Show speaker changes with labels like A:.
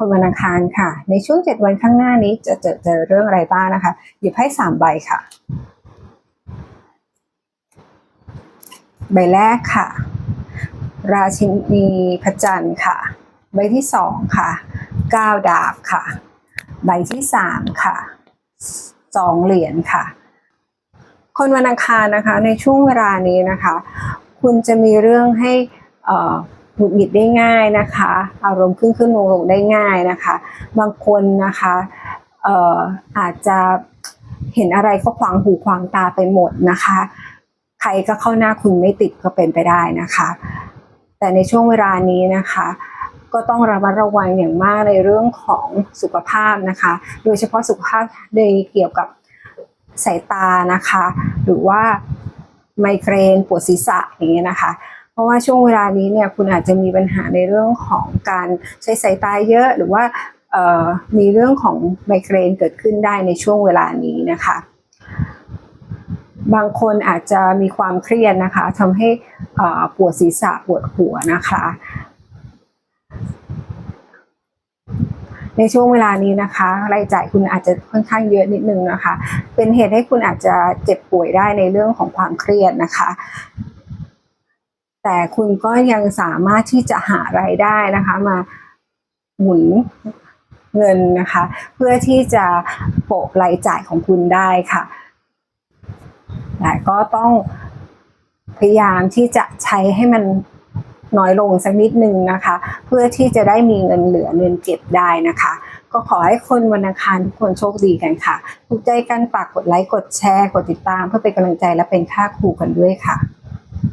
A: คนวันอังคารค่ะ ในช่วง 7 วันข้างหน้านี้จะเจอเจอเรื่องอะไรบ้างนะคะ หยิบให้สามใบค่ะ ใบแรกค่ะ ราชินีพระจันทร์ค่ะ ใบที่สองค่ะก้าวดาบค่ะ ใบที่สามค่ะสองเหรียญค่ะ คนวันอังคารนะคะในช่วงเวลานี้นะคะ คุณจะมีเรื่องให้อ่อ หงุดหงิดได้ง่ายนะคะ อารมณ์ขึ้นขึ้นลงลงได้ง่ายนะคะ บางคนนะคะเอ่ออาจจะเห็นอะไรก็ขวางหูขวางตาไปหมดนะคะ ใครก็เข้าหน้าคุณไม่ติดก็เป็นไปได้นะคะ แต่ในช่วงเวลานี้นะคะ ก็ต้องระมัดระวังอย่างมากในเรื่องของสุขภาพนะคะ โดยเฉพาะสุขภาพในเกี่ยวกับสายตานะคะ หรือว่าไมเกรนปวดศีรษะอย่างเงี้ยนะคะ ราะว่าช่วงเวลานี้เนี่ยคุณอาจจะมีปัญหาในเรื่องของการใช้สายตาเยอะหรือว่ามีเรื่องของไมเกรนเกิดขึ้นได้ในช่วงเวลานี้นะคะ บางคนอาจจะมีความเครียดนะคะทำให้ปวดศีรษะปวดหัวนะคะ ในช่วงเวลานี้นะคะ รายจ่ายคุณอาจจะค่อนข้างเยอะนิดนึงนะคะ เป็นเหตุให้คุณอาจจะเจ็บป่วยได้ในเรื่องของความเครียดนะคะ แต่คุณก็ยังสามารถที่จะหารายได้นะคะ มาหมุนเงินนะคะ เพื่อที่จะโปะรายจ่ายของคุณได้ค่ะแต่ก็ต้องพยายามที่จะใช้ให้มันน้อยลงสักนิดนึงนะคะ เพื่อที่จะได้มีเงินเหลือเงินเก็บได้นะคะ ก็ขอให้คนวันอังคารทุกคนโชคดีกันค่ะถูกใจกันฝากกดไลค์กดแชร์ กดติดตาม เพื่อเป็นกำลังใจและเป็นค่าครูกันด้วยค่ะ